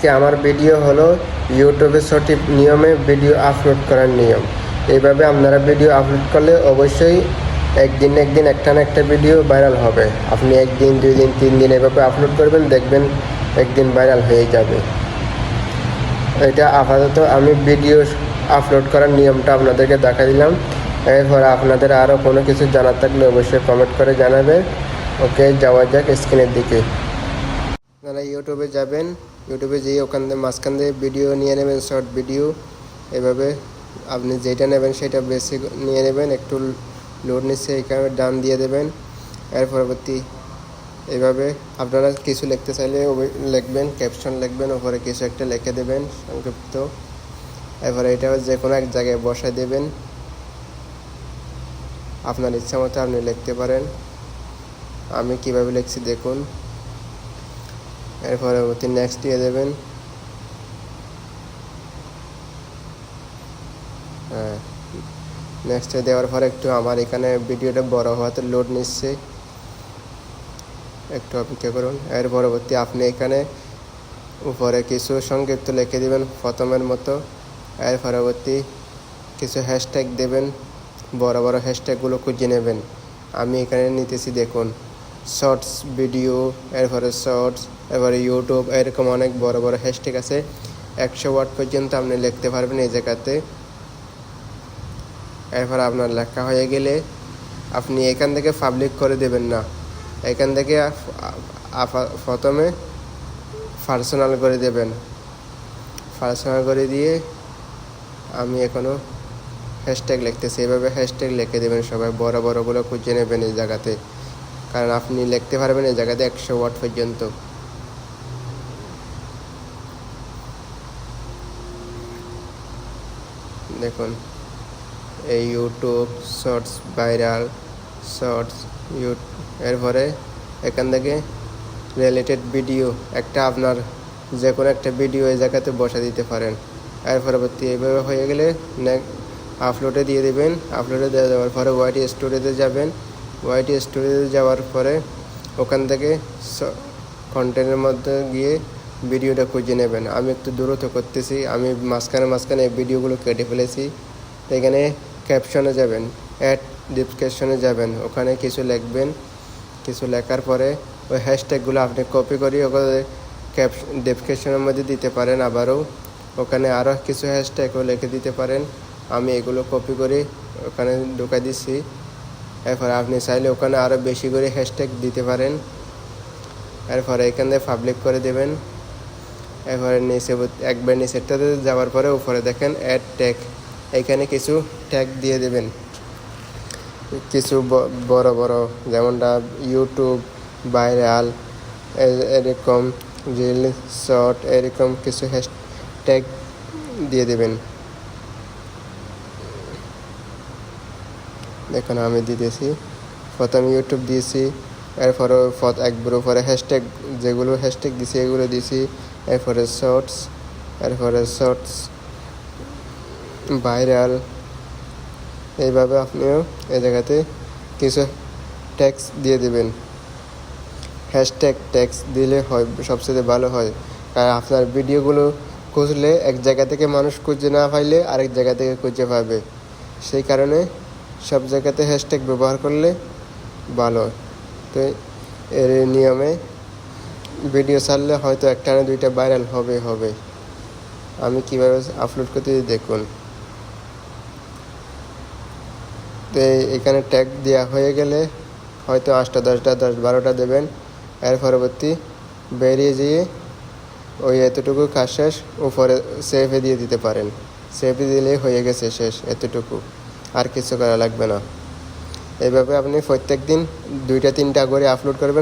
আজকে আমার ভিডিও হলো ইউটিউবে সঠিক নিয়মে ভিডিও আপলোড করার নিয়ম। এইভাবে আপনারা ভিডিও আপলোড করলে অবশ্যই একদিন একদিন একটা না একটা ভিডিও ভাইরাল হবে। আপনি একদিন, দুই দিন, তিন দিন এভাবে আপলোড করবেন, দেখবেন একদিন ভাইরাল হয়ে যাবে। এটা আপাতত আমি ভিডিও আপলোড করার নিয়মটা আপনাদেরকে দেখা দিলাম। এরপর আপনাদের আরও কোনো কিছু জানার থাকলে অবশ্যই কমেন্ট করে জানাবে। ওকে, যাওয়া যাক স্ক্রিনের দিকে। আপনারা ইউটিউবে যাবেন। ইউটিউবে যেয়ে ওখান থেকে মাঝখান দিয়ে ভিডিও নিয়ে নেবেন শর্ট ভিডিও এভাবে আপনি যেটা নেবেন সেটা বেশি নিয়ে নেবেন, একটু লোড নিচ্ছে এখানে ডান দিয়ে দেবেন। এর পরবর্তী এভাবে আপনারা কিছু লিখতে চাইলে লিখবেন ক্যাপশন লিখবেন, ওপরে কিছু একটা লিখে দেবেন, সংক্ষিপ্ত। এরপরে এটা যে কোনো এক জায়গায় বসায় দেবেন। আপনার ইচ্ছা মতো আপনি লিখতে পারেন। আমি কীভাবে লিখছি দেখুন। এর পরবর্তী নেক্সট দিয়ে দেবেন। হ্যাঁ। নেক্সট দেওয়ার পরে একটু আমার এখানে ভিডিওটা বড় হওয়াতে লোড নিচ্ছে। একটু অপেক্ষা করুন। এর পরবর্তী আপনি এখানে উপরে কিছু সংক্ষিপ্ত লিখে দিবেন প্রথমের মতো। এর পরবর্তী কিছু হ্যাশট্যাগ দেবেন। বড় বড় হ্যাশট্যাগুলো খুঁজে নেবেন। আমি এখানে নিতেছি দেখুন শর্টস ভিডিও এরপরে শর্টস এরপরে ইউটিউব এরকম অনেক বড় বড় হ্যাশট্যাগ আছে। একশো ওয়ার্ড পর্যন্ত আপনি লিখতে পারবেন এই জায়গাতে। এরপর আপনার লেখা হয়ে গেলে আপনি এখান থেকে পাবলিক করে দেবেন না। এখান থেকে প্রথমে পার্সোনাল করে দেবেন। পার্সোনাল করে দিয়ে আমি এখনও হ্যাশট্যাগ লিখতেছি। এভাবে হ্যাশট্যাগ লিখে দেবেন সবাই। বড় বড়গুলো খুঁজে নেবেন এই জায়গাতে। কারণ আপনি লিখতে পারবেন এই জায়গাতে একশো ওয়াট পর্যন্ত। দেখুন। এই ইউটিউব শর্টস ভাইরাল শর্টস ইউ এরপরে এখান থেকে রিলেটেড ভিডিও একটা আপনার যে কোনো একটা ভিডিও এই জায়গাতে বসা দিতে পারেন। এর পরবর্তী এইভাবে হয়ে গেলে আপলোডে দিয়ে দেবেন। আপলোডে দিয়ে দেওয়ার পরে ওয়াইটি স্টোরেজে যাবেন। ওয়াইটি স্টোরেজে যাওয়ার পরে ওখান থেকে কন্টেন্টের মধ্যে গিয়ে ভিডিওটা খুঁজে নেবেন। আমি একটু দূরত্ব করতেছি, আমি মাঝখানে মাঝখানে ভিডিওগুলো কেটে ফেলেছি। এখানে ক্যাপশনে যাবেন অ্যাড ডিসক্রিপশনে যাবেন, ওখানে কিছু লিখবেন। কিছু লেখার পরে ওই হ্যাশট্যাগুলো আপনি কপি করে ওখানে ক্যাপশন ডেসক্রিপশনের মধ্যে দিতে পারেন আবারও। ওখানে আরও কিছু হ্যাশট্যাগও লিখে দিতে পারেন। আমি এগুলো কপি করে ওখানে ঢুকাই দিচ্ছি এরপর আপনি চাইলে ওখানে আরও বেশি করে হ্যাশট্যাগ দিতে পারেন। এরপরে এখান পাবলিক করে দেবেন। এরপরে নিচে একবার নিচে নিচেরটাতে যাওয়ার পরে উপরে দেখেন অ্যাড ট্যাগ এখানে কিছু ট্যাগ দিয়ে দেবেন। কিছু বড় বড়, যেমনটা ইউটিউব ভাইরাল এরকম রিল শর্ট এরকম কিছু হ্যাশট্যাগ দিয়ে দেবেন। দেখুন আমি দিতেছি। প্রথম ইউটিউব দিয়েছি। এরপরে ফত- একবার উপরে হ্যাশট্যাগ যেগুলো হ্যাশট্যাগ দিছি, এগুলো দিছি। এরপরে শর্টস এরপরে শর্টস ভাইরাল এইভাবে আপনিও এই জায়গাতে কিছু ট্যাক্স দিয়ে দেবেন। হ্যাশট্যাগ ট্যাক্স দিলে হয়, সবচেয়ে ভালো হয়। কারণ আপনার ভিডিওগুলো খুঁজলে এক জায়গা থেকে মানুষ খুঁজে না পাইলে আরেক জায়গা থেকে খুঁজে পাবে। সেই কারণে সব জায়গাতে হ্যাশট্যাগ ব্যবহার করলে ভালো তো এর নিয়মে ভিডিও ছাড়লে হয়তো একটা না দুইটা ভাইরাল হবে হবে। আমি কীভাবে আপলোড করতে দেখুন। তো এখানে ট্যাগ দেওয়া হয়ে গেলে হয়তো আটটা, দশটা, দশ, বারোটা দেবেন। এর পরবর্তী বেরিয়ে যেয়ে ওই এতটুকু কাজ শেষ, উপরে সেভে দিয়ে দিতে পারেন। সেভে দিলেই হয়ে গেছে শেষ, এতটুকু। আর কিছু করা লাগবে না। এইভাবে আপনি প্রত্যেক দিন দুইটা তিনটা করে আপলোড করবেন।